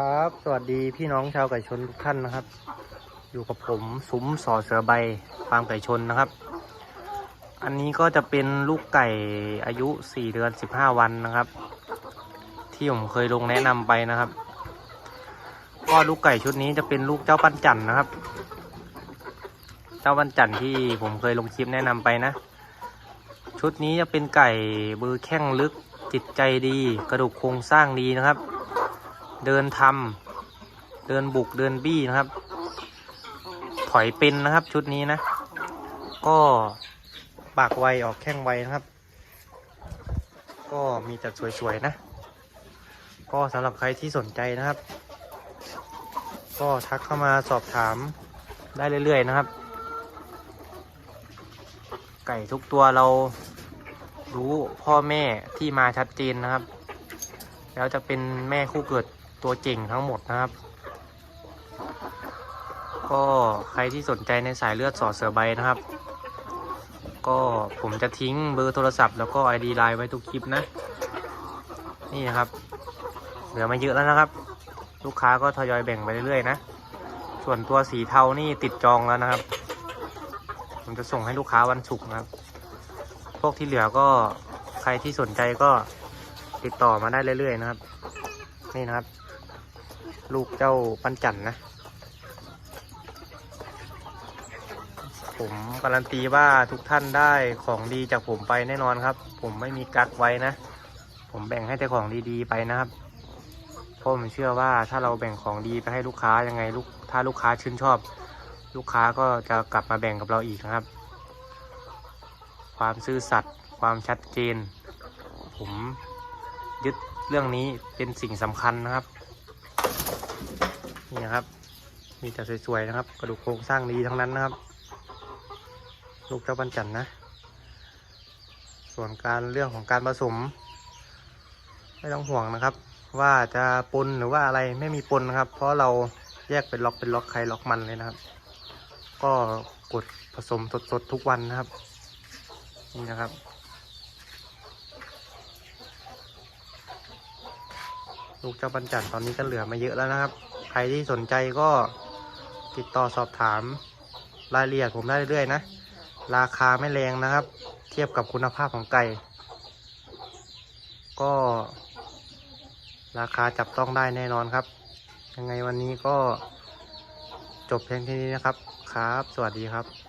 ครับ สวัสดีพี่น้องชาวไก่ชนทุกท่านนะครับ อยู่กับผมซุ้มสอเสือใบฟาร์มไก่ชนนะครับ อันนี้ก็จะเป็นลูกไก่อายุ 4 เดือน 15 วันนะครับ ที่ผมเคยลงแนะนำไปนะครับ ก็ลูกไก่ชุดนี้จะเป็นลูกเจ้าปั้นจันนะครับ เจ้าปั้นจันที่ผมเคยลงคลิปแนะนำไปนะ ชุดนี้จะเป็นไก่เบอร์แข้งลึกจิตใจดี กระดูกโครงสร้างดีนะครับ เดินทำเดินบุกเดินบี้นะครับ ถอยเป็นนะครับชุดนี้นะ ก็ปากไวออกแข้งไวนะครับ ก็มีแต่สวยๆนะ ก็สำหรับใครที่สนใจนะครับ ก็ทักเข้ามาสอบถามได้เรื่อยๆนะครับ ไก่ทุกตัวเรารู้พ่อแม่ที่มาชัดเจนนะครับ แล้วจะเป็นแม่คู่เกิด ตัวเก่งทั้งหมดนะครับ ก็ใครที่สนใจในสายเลือดสอดเสือใบนะครับ ก็ผมจะทิ้งเบอร์โทรศัพท์แล้วก็ ID ไลน์ไว้ทุกคลิปนะ นี่นะครับ เหลือมาเยอะแล้วนะครับ ลูกค้าก็ทยอยแบ่งไปเรื่อยๆนะ ส่วนตัวสีเทานี่ติดจองแล้วนะครับ ผมจะส่งให้ลูกค้าวันศุกร์นะครับ พวกที่เหลือก็ใครที่สนใจก็ติดต่อมาได้เรื่อยๆนะครับ นี่นะครับ ลูกเจ้าปันจันนะ ผมการันตีว่าทุกท่านได้ของดีจากผมไปแน่นอนครับ ผมไม่มีกักไว้นะ ผมแบ่งให้แต่ของดีๆไปนะครับเพราะผมเชื่อว่าถ้าเราแบ่งของดีไปให้ลูกค้ายังไงลูกถ้าลูกค้าชื่นชอบ ลูกค้าก็จะกลับมาแบ่งกับเราอีกนะครับ ความซื่อสัตย์ความชัดเจน ผมยึดเรื่องนี้เป็นสิ่งสำคัญนะครับ นี่นะครับ มีแต่สวยๆนะครับ กระดูกโครงสร้างดีทั้งนั้นนะครับ ลูกเจ้าปันจันนะ ส่วนการเรื่องของการผสม ไม่ต้องห่วงนะครับ ว่าจะปนหรือว่าอะไรไม่มีปนนะครับ เพราะเราแยกเป็นล็อกเป็นล็อกใครล็อกมันเลยนะครับ ก็กดผสมสดๆทุกวันนะครับ นี่นะครับ ลูกเจ้าปัญจันตอนนี้ก็เหลือมาเยอะแล้วนะครับ ใครที่สนใจก็ติดต่อสอบถามรายละเอียดผมได้เรื่อยๆนะ ราคาไม่แรงนะครับ เทียบกับคุณภาพของไก่ ก็ ราคาจับต้องได้แน่นอนครับ ยังไงวันนี้ก็จบเพียงแค่นี้นะครับ ครับ สวัสดีครับ